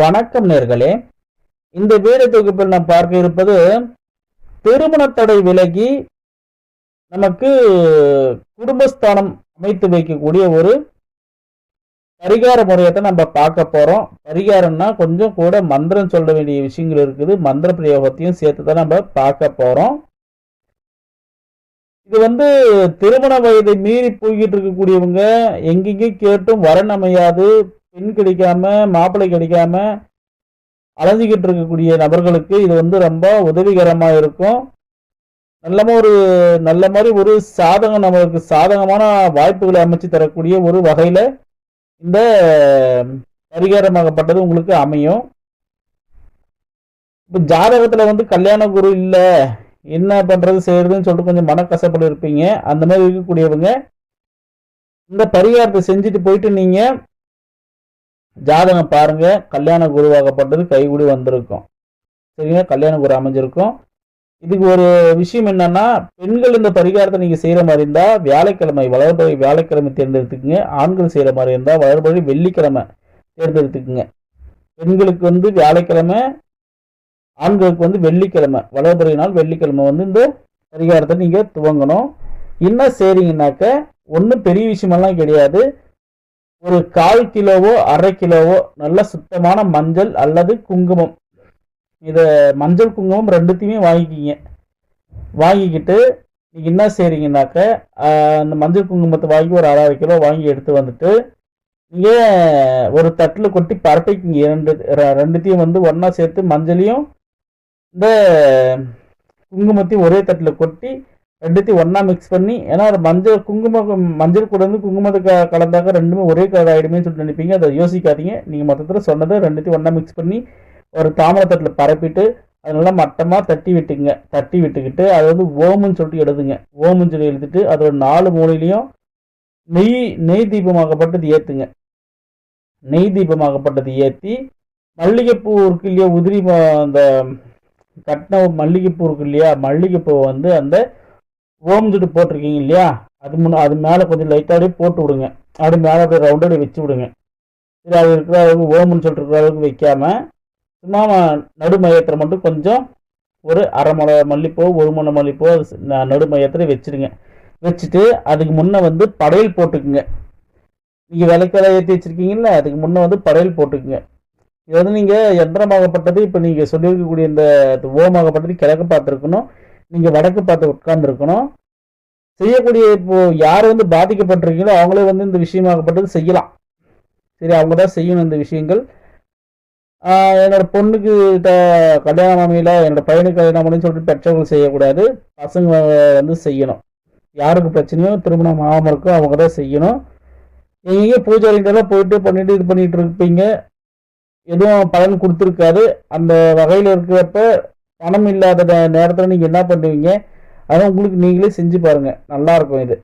வணக்கம் நேர்களே. இந்த வீடியோ தொகுப்பில் நாம் பார்க்க இருப்பது திருமண தடை விலகி நமக்கு குடும்பஸ்தானம் அமைத்து வைக்கக்கூடிய ஒரு பரிகார முறையத்தை நம்ம பார்க்க போறோம். பரிகாரம்னா கொஞ்சம் கூட மந்திரம் சொல்ல வேண்டிய விஷயங்கள் இருக்குது. மந்திர பிரயோகத்தையும் சேர்த்து தான் நம்ம பார்க்க போறோம். இது வந்து திருமண வயதை மீறி போய்கிட்டு இருக்கக்கூடியவங்க எங்கெங்கேயும் கேட்டும் வரன் அமையாது பெண் கிடைக்காம மாப்பிள்ளை கிடைக்காம அலைஞ்சிக்கிட்டு இருக்கக்கூடிய நபர்களுக்கு இது வந்து ரொம்ப உதவிகரமாக இருக்கும். நல்ல ஒரு நல்ல மாதிரி ஒரு சாதகம் நம்மளுக்கு சாதகமான வாய்ப்புகளை அமைச்சு தரக்கூடிய ஒரு வகையில் இந்த பரிகாரமாகப்பட்டது உங்களுக்கு அமையும். இப்போ ஜாதகத்தில் வந்து கல்யாண குரு இல்லை என்ன பண்ணுறது செய்யறதுன்னு சொல்லிட்டு கொஞ்சம் மனக்கசப்படு இருப்பீங்க. அந்த மாதிரி இருக்கக்கூடியவங்க இந்த பரிகாரத்தை செஞ்சுட்டு போயிட்டு நீங்கள் ஜாதகம் பாருங்க. கல்யாண குருவாகப்பட்டது கைகூடி வந்திருக்கும். சரிங்களா கல்யாண குரு அமைஞ்சிருக்கும். இதுக்கு ஒரு விஷயம் என்னன்னா பெண்கள் இந்த பரிகாரத்தை நீங்க செய்யற மாதிரி இருந்தா வியாழக்கிழமை வளர்பறை வியாழக்கிழமை தேர்ந்தெடுத்துக்குங்க. ஆண்கள் செய்யற மாதிரி இருந்தா வளர்பறை வெள்ளிக்கிழமை தேர்ந்தெடுத்துக்குங்க. பெண்களுக்கு வந்து வியாழக்கிழமை ஆண்களுக்கு வந்து வெள்ளிக்கிழமை. வளர்பறை நாள் வெள்ளிக்கிழமை வந்து இந்த பரிகாரத்தை நீங்க துவங்கணும். என்ன செய்றீங்கன்னாக்க ஒன்றும் பெரிய விஷயமெல்லாம் கிடையாது. ஒரு கால் கிலோவோ அரை கிலோவோ நல்ல சுத்தமான மஞ்சள் அல்லது குங்குமம். இதை மஞ்சள் குங்குமம் ரெண்டுத்தையுமே வாங்கிக்கிங்க. வாங்கிக்கிட்டு நீங்கள் என்ன செய்கிறீங்கனாக்க அந்த மஞ்சள் குங்குமத்தை வாங்கி ஒரு அரை கிலோ வாங்கி எடுத்து வந்துட்டு நீங்கள் ஒரு தட்டில் கொட்டி பரப்பிக்கிங்க. ரெண்டு ரெண்டுத்தையும் வந்து ஒன்றா சேர்த்து மஞ்சளையும் இந்த குங்குமத்தையும் ஒரே தட்டில் கொட்டி ரெண்டுத்தையும் ஒன்றா மிக்ஸ் பண்ணி ஏன்னா அது மஞ்சள் குங்குமம் மஞ்சள் கூட வந்து குங்குமத்தை கலந்தாக்க ரெண்டுமே ஒரே கலர் ஆகிடுமே சொல்லிட்டு நினைப்பீங்க. அதை யோசிக்காதீங்க. நீங்கள் மொத்தத்தில் சொன்னதை ரெண்டுத்தையும் ஒன்றா மிக்ஸ் பண்ணி ஒரு தாமிரத்தட்டில் பரப்பிட்டு அது நல்லா மட்டமாக தட்டி விட்டுங்க. தட்டி விட்டுக்கிட்டு அது வந்து ஓமுன்னு சொல்லிட்டு எழுதுங்க. ஓமுன்னு சொல்லி எழுதிட்டு அதோட நாலு மூலையிலையும் நெய் நெய் தீபமாகப்பட்டது ஏற்றுங்க நெய் தீபமாகப்பட்டது ஏற்றி மல்லிகைப்பூ இருக்கு இல்லையா உதிரி அந்த கட்டின மல்லிகைப்பூ இருக்கு இல்லையா மல்லிகைப்பூ வந்து அந்த ஓம் சுட்டு போட்டிருக்கீங்க இல்லையா? அது முன்ன அது மேலே கொஞ்சம் லைட்டாக அப்படியே போட்டு விடுங்க. அப்படி மேலே அப்படியே ரவுண்டோட வச்சு விடுங்க. சரி அது இருக்கிற அளவுக்கு ஓம்னு சொல்லிட்டு இருக்கிற அளவுக்கு வைக்காம சும்மா நடுமையத்தில் நடு மையத்தில் மட்டும் கொஞ்சம் ஒரு அரை மலை மல்லிப்பூ ஒரு மலை மல்லிப்பூ ந- நடு மையத்தில் வச்சுட்டு அதுக்கு முன்னே வந்து படையல் போட்டுக்குங்க. நீங்கள் விளக்கெல்லாம் ஏற்றி வச்சுருக்கீங்கல்ல அதுக்கு முன்னே வந்து படையல் போட்டுக்குங்க. இது வந்து நீங்கள் யந்திரமாகப்பட்டது இப்போ நீங்கள் சொல்லியிருக்கக்கூடிய இந்த ஓமாகப்பட்டது கிழக்கு பார்த்துருக்கணும். நீங்கள் வடக்கு பார்த்து உட்கார்ந்துருக்கணும். செய்யக்கூடிய இப்போ யார் வந்து பாதிக்கப்பட்டிருக்கீங்களோ அவங்களே வந்து இந்த விஷயமாகப்பட்டது செய்யலாம். சரி அவங்க தான் செய்யணும் இந்த விஷயங்கள். என்னோட பொண்ணுக்கு த- கல்யாணம் அமையல என்னோட பையனுக்கு கல்யாணம் அமையலன்னு சொல்லிட்டு பெற்றவர்கள் செய்யக்கூடாது. பசங்க வந்து செய்யணும். யாருக்கு பிரச்சனையோ திருமணம் ஆகாமல் இருக்கோ அவங்க தான் செய்யணும். எங்கேயும் பூஜாரிகிட்டலாம் போயிட்டு பண்ணிட்டு இது பண்ணிட்டு இருப்பீங்க. எதுவும் பலன் கொடுத்துருக்காது. அந்த வகையில் இருக்கிறப்ப பணம் இல்லாத நேரத்தில் நீங்கள் என்ன பண்ணுவீங்க? அதான் உங்களுக்கு நீங்களே செஞ்சு பாருங்க. நல்லாயிருக்கும் இது.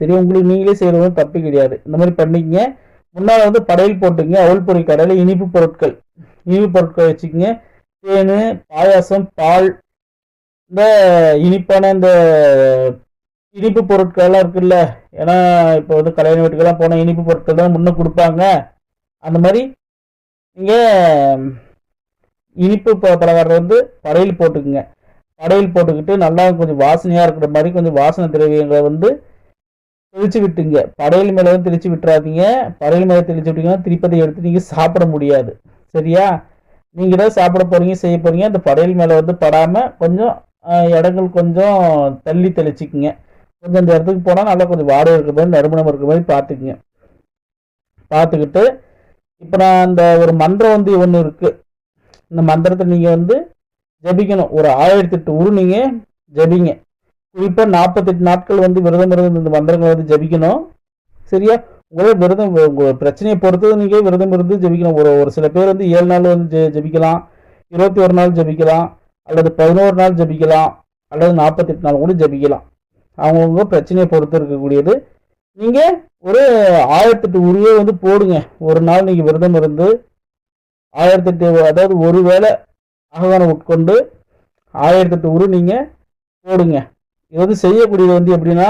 சரி உங்களுக்கு நீங்களே செய்கிறது தப்பு கிடையாது. இந்த மாதிரி பண்ணிக்கங்க. முன்னால் வந்து படையல் போட்டுங்க. அவள் பொரி கடையில் இனிப்பு பொருட்கள். இனிப்பு பொருட்கள் வச்சுக்கோங்க. தேன் பாயாசம் பால் இந்த இனிப்பான இந்த இனிப்பு பொருட்கள்லாம் இருக்குல்ல. ஏன்னா இப்போ வந்து கல்யாண வீட்டுக்கெல்லாம் போனால் இனிப்பு பொருட்கள் தான் முன்ன கொடுப்பாங்க. அந்த மாதிரி நீங்கள் இனிப்பு ப- பலகாரம் வந்து படையல் போட்டுக்குங்க. படையல் போட்டுக்கிட்டு நல்லா கொஞ்சம் வாசனையாக இருக்கிற மாதிரி கொஞ்சம் வாசனை திரவியங்களை வந்து தெளிச்சு விட்டுங்க. படையல் மேலே வந்து தெளிச்சு விட்டுறாதீங்க. படையல் மேலே தெளிச்சு விட்டீங்கன்னா திருப்பதி எடுத்து நீங்கள் சாப்பிட முடியாது. சரியா? நீங்கள் தான் சாப்பிட போகிறீங்க செய்ய போகிறீங்க அந்த படையல் மேலே வந்து படாமல் கொஞ்சம் இடங்கள் கொஞ்சம் தள்ளி தெளிச்சுக்குங்க. கொஞ்சம் அந்த இடத்துக்கு போனால் நல்லா கொஞ்சம் வாடகை இருக்கிற மாதிரி நறுமணம் இருக்கிற மாதிரி பார்த்துக்குங்க. பார்த்துக்கிட்டு இப்போ நான் அந்த ஒரு மந்திரம் வந்து ஒன்று இருக்குது இந்த மந்திரத்தை நீங்கள் வந்து ஜபிக்கணும். ஒரு ஆயிரத்தி எட்டு உரு நீங்கள் ஜபிங்க. குறிப்பாக நாற்பத்தெட்டு நாட்கள் வந்து விரதம் இருந்து இந்த மந்திரங்களை வந்து ஜபிக்கணும். சரியா? உங்களோட விரதம் உங்கள் பிரச்சனையை பொறுத்தது நீங்கள் விரதம் இருந்து ஜபிக்கணும். ஒரு ஒரு சில பேர் வந்து ஏழு நாள் வந்து ஜெ- ஜபிக்கலாம். இருபத்தி ஒரு நாள் ஜபிக்கலாம். அல்லது பதினோரு நாள் ஜபிக்கலாம். அல்லது நாற்பத்தெட்டு நாள் கூட ஜபிக்கலாம். அவங்கவுங்க பிரச்சனையை பொறுத்து இருக்கக்கூடியது. நீங்கள் ஒரு ஆயிரத்தெட்டு உருவே வந்து போடுங்க. ஒரு நாள் நீங்கள் விரதம் இருந்து ஆயிரத்தி எட்டு அதாவது ஒரு வேளை ஆகவானம் உட்கொண்டு ஆயிரத்தெட்டு உரு நீங்கள் போடுங்க. இது வந்து செய்யக்கூடியது வந்து எப்படின்னா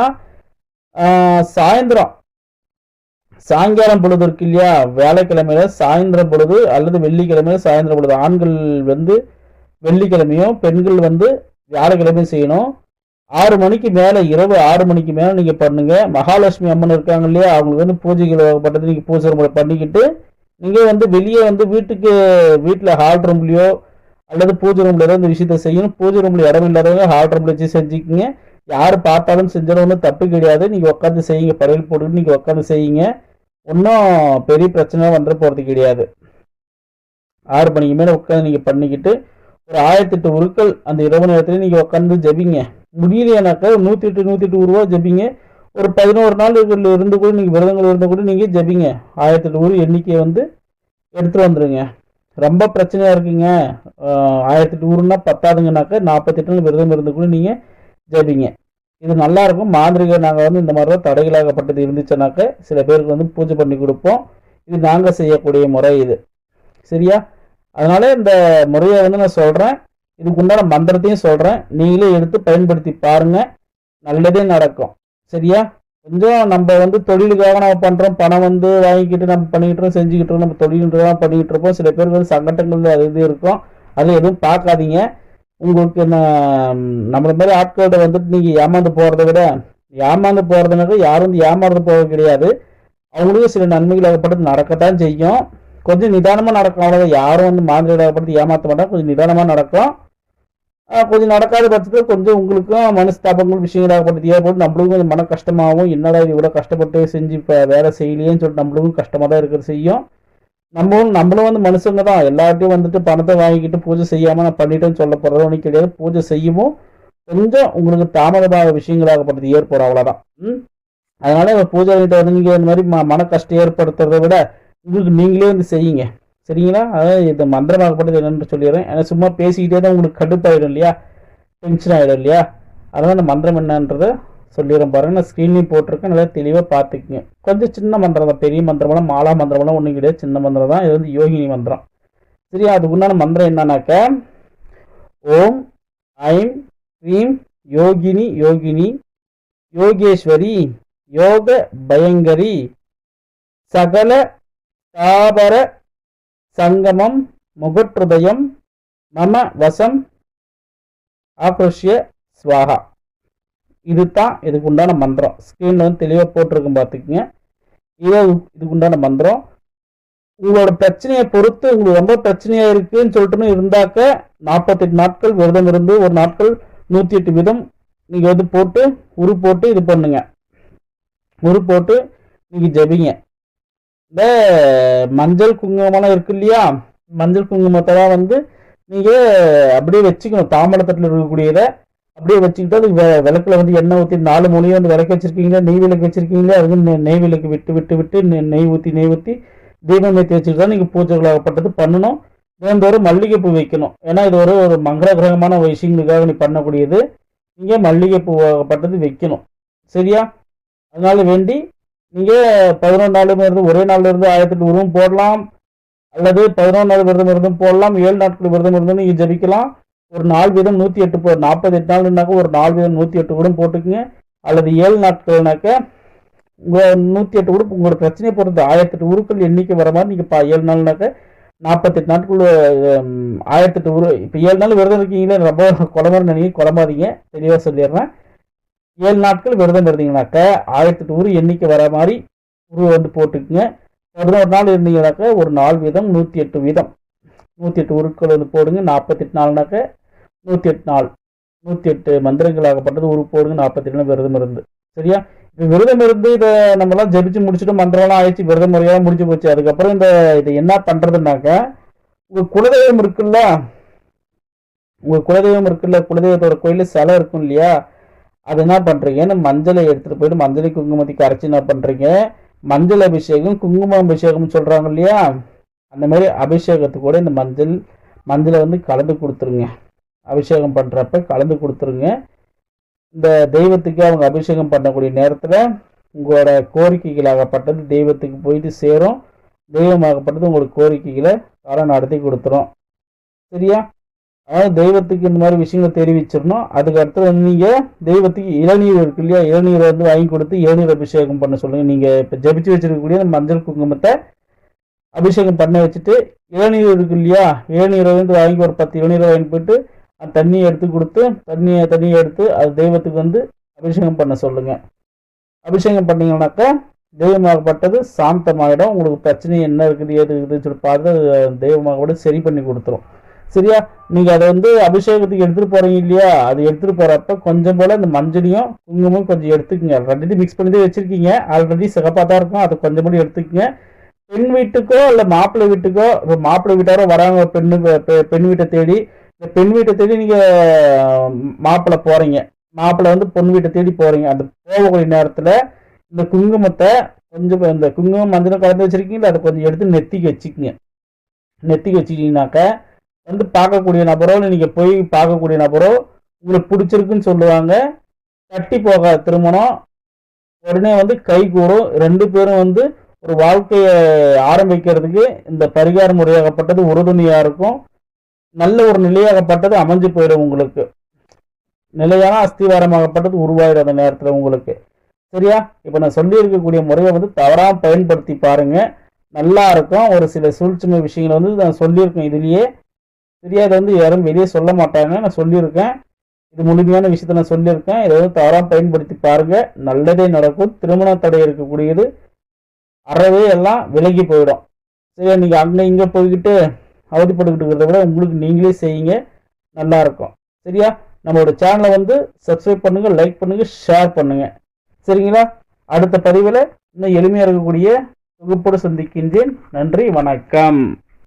சாயந்தரம். சாயங்காலம் பொழுது இருக்கு இல்லையா? வேலைக்கிழமையில சாயந்தரம் பொழுது அல்லது வெள்ளிக்கிழமையில சாயந்தரம் பொழுது ஆண்கள் வந்து வெள்ளிக்கிழமையும் பெண்கள் வந்து வியாழக்கிழமையும் செய்யணும். ஆறு மணிக்கு மேலே இரவு ஆறு மணிக்கு மேலே நீங்கள் பண்ணுங்கள் மகாலட்சுமி அம்மன் இருக்காங்க இல்லையா? அவங்களுக்கு வந்து பூஜைகள் வகைப்பட்டது நீங்கள் பூஜை முறை பண்ணிக்கிட்டு நீங்கள் வந்து வெளியே வந்து வீட்டுக்கு வீட்டில் ஹால் ரூம்லையோ அல்லது பூஜை ரூமில் ஏதோ இந்த விஷயத்த செய்யணும். பூஜை ரூமில் இடம் இல்லாதவங்க ஹால் ரூம்ல வச்சு செஞ்சுக்கோங்க. யார் பார்த்தாலும் செஞ்சாலும் ஒன்றும் தப்பு கிடையாது. நீங்கள் உட்காந்து செய்யுங்க. படையல் போட்டுட்டு நீங்கள் உட்காந்து செய்யுங்க. ஒன்றும் பெரிய பிரச்சனை வந்துட போகிறது கிடையாது. ஆறு மணிக்கு மேலே உட்காந்து நீங்கள் பண்ணிக்கிட்டு ஒரு ஆயிரத்தெட்டு உருக்கள் அந்த இரவு நேரத்தில் நீங்கள் உட்காந்து ஜபிங்க. முடியலையானாக்கா நூற்றி எட்டு நூற்றி எட்டு உருவா ஜபிங்க. ஒரு பதினோரு நாள் இருந்து கூட நீங்கள் விரதங்கள் இருந்து கூட நீங்கள் ஜபிங்க. ஆயிரத்தெட்டு உரு எண்ணிக்கையை வந்து எடுத்துகிட்டு வந்துடுங்க ரொம்ப பிரச்சனையாக இருக்குங்க. ஆஹ் ஆயிரத்தெட்டு ஊருன்னா பத்தாதுங்கனாக்கா நாற்பத்தெட்டு நாள் விரதம் இருந்து கூட நீங்கள் ஜபிங்க. இது நல்லாயிருக்கும் மாந்திரிக நாங்கள் வந்து இந்த மாதிரி தான் தடைகளாகப்பட்டது இருந்துச்சுனாக்க சில பேருக்கு வந்து பூஜை பண்ணி கொடுப்போம். இது நாங்கள் செய்யக்கூடிய முறை இது. சரியா? அதனால இந்த முறையை வந்து நான் சொல்கிறேன் இதுக்கு உண்டான மந்திரத்தையும் சொல்கிறேன் நீங்களே எடுத்து பயன்படுத்தி பாருங்கள் நல்லதே நடக்கும். சரியா? கொஞ்சம் நம்ம வந்து தொழிலுக்காக நம்ம பண்ணுறோம் பணம் வந்து வாங்கிக்கிட்டு நம்ம பண்ணிக்கிட்டு செஞ்சுக்கிட்டு இருக்கோம், நம்ம தொழிலுக்காக பண்ணிக்கிட்டு இருப்போம். சில பேருக்கு வந்து சங்கடங்கள் அது இது இருக்கும். அது எதுவும் பார்க்காதீங்க. உங்களுக்கு நான் நம்மள மாதிரி ஆட்கள்கிட்ட வந்துட்டு நீங்கள் ஏமாந்து போகிறத விட ஏமாந்து போகிறதுனாக்க யாரும் வந்து ஏமாறது போக கிடையாது. அவங்களுக்கும் சில நன்மைகள் ஆகப்பட்டது நடக்கத்தான் செய்யும். கொஞ்சம் நிதானமாக நடக்கும். அவ்வளோதான் யாரும் வந்து மாதிரி ஆகப்பட்டது ஏமாற்ற மாட்டாங்க. கொஞ்சம் நிதானமாக நடக்கும் கொஞ்சம் நடக்காத பட்சத்தில் கொஞ்சம் உங்களுக்கும் மனஸ்தாபங்கள் விஷயங்கள் ஆகப்பட்டது ஏற்பட்டு நம்மளுக்கும் கொஞ்சம் மன கஷ்டமாகவும் என்னடா இது இவ்வளோ கஷ்டப்பட்டு செஞ்சு இப்போ வேலை செய்யலையேன்னு சொல்லிட்டு நம்மளுக்கும் கஷ்டமாக தான் இருக்கிறது செய்யும். நம்மளும் நம்மளும் வந்து மனுஷங்க தான். எல்லார்ட்டையும் வந்துட்டு பணத்தை வாங்கிக்கிட்டு பூஜை செய்யாமல் நான் பண்ணிட்டேன்னு சொல்ல போகிறது ஒன்றும் கிடையாது. பூஜை செய்யவும் கொஞ்சம் உங்களுக்கு தாமதமாக விஷயங்களாகப்பட்டது ஏற்படும் அவ்வளோதான் அதனால இப்போ பூஜை கிட்ட வந்து நீங்கள் இந்த மாதிரி ம மன கஷ்டம் ஏற்படுத்துறதை விட உங்களுக்கு நீங்களே வந்து செய்யுங்க. சரிங்களா? அதாவது இந்த மந்திரமாகப்பட்டது என்னென்று சொல்லிடுறேன். ஏன்னா சும்மா பேசிக்கிட்டே தான் உங்களுக்கு கடுப்பாயிடும் இல்லையா? டென்ஷன் ஆகிடும் இல்லையா? அதனால் இந்த மந்திரம் என்னன்றதை சொல்லிடுறேன் பாருங்க. நான் ஸ்க்ரீன்லேயும் போட்டிருக்கேன். நல்லா தெளிவாக பார்த்துக்குங்க. கொஞ்சம் சின்ன மந்திரம் தான். பெரிய மந்திரமெல்லாம் மாலா மந்திரமெல்லாம் ஒன்றும் கிடையாது. சின்ன மந்திரம் தான். இது வந்து யோகினி மந்திரம். சரியா? அதுக்கு உண்டான மந்திரம் என்னன்னாக்க ஓம் ஐம் க்ரீம் யோகினி யோகினி யோகேஸ்வரி யோக பயங்கரி சகல தாபர சங்கமம் முகற்றுதயம் மம வசம் ஆக்ரோஷிய ஸ்வாகா இது தான் இதுக்கு உண்டான மந்திரம். ஸ்க்ரீனில் வந்து தெளிவாக போட்டிருக்கும் பார்த்துக்குங்க. இதே இதுக்கு உண்டான மந்திரம். உங்களோட பிரச்சனையை பொறுத்து உங்களுக்கு ரொம்ப பிரச்சனையாக இருக்குன்னு சொல்லிட்டுன்னு இருந்தாக்க நாற்பத்தெட்டு நாட்கள் விரதம் இருந்து ஒரு நாட்கள் நூற்றி எட்டு விதம் நீங்கள் வந்து போட்டு உரு போட்டு இது பண்ணுங்க. உரு போட்டு நீங்கள் ஜபிங்க. இந்த மஞ்சள் குங்குமம்லாம் இருக்கு இல்லையா? மஞ்சள் குங்குமத்தெல்லாம் வந்து நீங்கள் அப்படியே வச்சுக்கணும். தாம்பழத்தட்டில் இருக்கக்கூடியதை அப்படியே வச்சுக்கிட்டு அது வெ- விளக்குல வந்து எண்ணெய் ஊற்றி நாலு மூலையும் வந்து விளக்கு வச்சுருக்கீங்களா? நெய் விளக்கு வச்சுருக்கீங்களா? அது நெய் விளக்கு விட்டு விட்டு விட்டு நெய் ஊற்றி நெய் ஊற்றி தீபம் ஏற்றி வச்சுட்டு தான் நீங்கள் பூஜைகளாகப்பட்டது பண்ணணும். தினந்தோறும் மல்லிகைப்பூ வைக்கணும். ஏன்னா இது ஒரு ஒரு மங்கள கிரகமான விஷயங்களுக்காக நீ பண்ணக்கூடியது. நீங்கள் மல்லிகைப்பூ ஆகப்பட்டது வைக்கணும். சரியா? அதனால வேண்டி நீங்கள் பதினொன்று நாளுமே இருந்து ஒரே நாள்ல இருந்து ஆயிரத்தெட்டு உருவம் போடலாம். அல்லது பதினொன்று நாள் விரதம் இருந்தும் போடலாம். ஏழு நாட்கள் விரதம் இருந்தும் நீங்கள் ஜபிக்கலாம். ஒரு நாலு வீதம் நூற்றி எட்டு போ நாற்பது எட்டு நாள்னாக்க ஒரு நாலு வீதம் நூற்றி எட்டு கூட போட்டுக்குங்க. அல்லது ஏழு நாட்கள்னாக்க உங்கள் நூற்றி எட்டு உறுப்பு உங்களோட பிரச்சனையை பொறுத்து ஆயிரத்தெட்டு உறுப்புகள் எண்ணிக்கை வர மாதிரி நீங்கள் பா ஏழு நாள்னாக்க நாற்பத்தெட்டு நாட்கள் ஆயிரத்தெட்டு உரு இப்போ ஏழு நாள் விரதம் இருக்கீங்களே ரொம்ப குழம்பு நினைக்க குழம்பாதீங்க தெளிவாக சொல்லிடுறேன். ஏழு நாட்கள் விரதம் இருந்தீங்கனாக்க ஆயிரத்தி உரு எண்ணிக்கை வர மாதிரி உரு வந்து போட்டுக்குங்க. பதினோரு நாள் இருந்தீங்கனாக்க ஒரு நாலு வீதம் நூற்றி எட்டு வீதம். நூற்றி எட்டு உருக்கள் வந்து போடுங்க நாற்பத்தெட்டு நாள்னாக்க நூற்றி எட்டு நாள். நூற்றி எட்டு மந்திரங்களாகப்பட்டது உரு போடுங்க நாற்பத்தெட்டு நாள் விரதம் இருந்து. சரியா? இப்போ விரதம் இருந்து இதை நம்மலாம் ஜெபிச்சு முடிச்சுட்டு மந்திரம்லாம் ஆயிடுச்சு விரதம் முறையாக முடிஞ்சு போச்சு. அதுக்கப்புறம் இந்த இதை என்ன பண்ணுறதுனாக்க உங்கள் குலதெய்வம் இருக்குல்ல உங்கள் குலதெய்வம் இருக்குல்ல குலதெய்வத்தோட கோயிலில் சிலை இருக்கும் இல்லையா? அது என்ன பண்ணுறீங்க இந்த மஞ்சளை எடுத்துகிட்டு போயிட்டு மஞ்சளை குங்குமத்தை கரைச்சி என்ன பண்ணுறீங்க மஞ்சள் அபிஷேகம் குங்கும அபிஷேகம்னு சொல்கிறாங்க இல்லையா? அந்த மாதிரி அபிஷேகத்துக்கு கூட இந்த மஞ்சள் மஞ்சளை வந்து கலந்து கொடுத்துருங்க. அபிஷேகம் பண்ணுறப்ப கலந்து கொடுத்துருங்க. இந்த தெய்வத்துக்கு அவங்க அபிஷேகம் பண்ணக்கூடிய நேரத்தில் உங்களோட கோரிக்கைகளாகப்பட்டது தெய்வத்துக்கு போயிட்டு சேரும். தெய்வமாகப்பட்டது உங்களுக்கு கோரிக்கைகளை காலம் நடத்தி கொடுத்துரும். சரியா? அதாவது தெய்வத்துக்கு இந்த மாதிரி விஷயங்களை தெரிவிச்சிடணும். அதுக்கு அடுத்து வந்து நீங்கள் தெய்வத்துக்கு இளநீர் இருக்கு இல்லையா? இளநீரை வந்து வாங்கி கொடுத்து இளநீர் அபிஷேகம் பண்ண சொல்லுங்கள் நீங்கள் இப்போ ஜபிச்சு வச்சிருக்கக்கூடிய அந்த மஞ்சள் குங்குமத்தை அபிஷேகம் பண்ண வச்சுட்டு இளநீர் இருக்கு இல்லையா? இளநீரை வந்து வாங்கி ஒரு பத்து இளநீரை வாங்கி போயிட்டு அந்த தண்ணியை எடுத்து கொடுத்து தண்ணியை தண்ணியை எடுத்து அது தெய்வத்துக்கு வந்து அபிஷேகம் பண்ண சொல்லுங்கள் அபிஷேகம் பண்ணிங்கனாக்கா தெய்வமாகப்பட்டது சாந்தமாகிடும் உங்களுக்கு பிரச்சனை என்ன இருக்குது ஏது இருக்குதுன்னு சொல்லி பார்த்து அது தெய்வமாகப்பட்டு சரி பண்ணி கொடுத்துரும். சரியா? நீங்கள் அதை வந்து அபிஷேகத்துக்கு எடுத்துகிட்டு போகிறீங்க இல்லையா? அது எடுத்துகிட்டு போகிறப்ப கொஞ்சம் போல் இந்த மஞ்சளையும் குங்குமம் கொஞ்சம் எடுத்துக்கங்க. ரெண்டு மிக்ஸ் பண்ணி தான் வச்சுருக்கீங்க. ஆல்ரெடி சிகப்பாக தான் இருக்கும். அதை கொஞ்சம் கூட எடுத்துக்கங்க. பெண் வீட்டுக்கோ இல்லை மாப்பிள்ளை வீட்டுக்கோ இப்போ மாப்பிள்ளை வீட்டாரோ வராங்க பெண்ணு பெ- பெண் வீட்டை தேடி இந்த பெண் வீட்டை தேடி நீங்கள் மாப்பிள்ளை போகிறீங்க மாப்பிள்ளை வந்து பொண்ணு வீட்டை தேடி போகிறீங்க அந்த போகக்கூடிய நேரத்தில் இந்த குங்குமத்தை கொஞ்சம் இந்த குங்குமம் மஞ்சள் கலந்து வச்சிருக்கீங்களா அதை கொஞ்சம் எடுத்து நெத்திக்கு வச்சுக்கங்க. நெத்திக்கு வச்சுக்கிட்டீங்கனாக்க வந்து பார்க்கக்கூடிய நபரோ இல்லை நீங்கள் போய் பார்க்கக்கூடிய நபரோ உங்களுக்கு பிடிச்சிருக்குன்னு சொல்லுவாங்க. கட்டி போக திருமணம். உடனே வந்து கை கூடும். ரெண்டு பேரும் வந்து ஒரு வாழ்க்கையை ஆரம்பிக்கிறதுக்கு இந்த பரிகார முறையாகப்பட்டது உறுதுணையாக இருக்கும். நல்ல ஒரு நிலையாகப்பட்டது அமைஞ்சு போயிடும் உங்களுக்கு. நிலையான அஸ்திவாரமாகப்பட்டது உருவாயிடும் அந்த நேரத்தில் உங்களுக்கு. சரியா? இப்போ நான் சொல்லியிருக்கக்கூடிய முறையை வந்து தவறாக பயன்படுத்தி பாருங்கள் நல்லா இருக்கும். ஒரு சில சூழ்ச்சிமை விஷயங்களை வந்து நான் சொல்லியிருக்கேன் இதுலேயே. சரியா வந்து யாரும் வெளியே சொல்ல மாட்டாங்க. நான் சொல்லியிருக்கேன். இது முழுமையான விஷயத்த நான் சொல்லியிருக்கேன். இதை வந்து பயன்படுத்தி பாருங்க. நல்லதே நடக்கும். திருமண தடை இருக்கக்கூடியது. அறவே எல்லாம் விலகி போயிடும். சரியா நீங்கள் அங்கே இங்கே போய்கிட்டு அவதிப்பட்டுக்கிட்டு இருக்கிறத விட உங்களுக்கு நீங்களே செய்யுங்க. நல்லா இருக்கும். சரியா? நம்மளோட சேனலை வந்து சப்ஸ்கிரைப் பண்ணுங்க லைக் பண்ணுங்க ஷேர் பண்ணுங்க. சரிங்களா? அடுத்த பதிவில் இன்னும் எளிமையாக இருக்கக்கூடிய தொகுப்போடு சந்திக்கின்றேன். நன்றி வணக்கம்.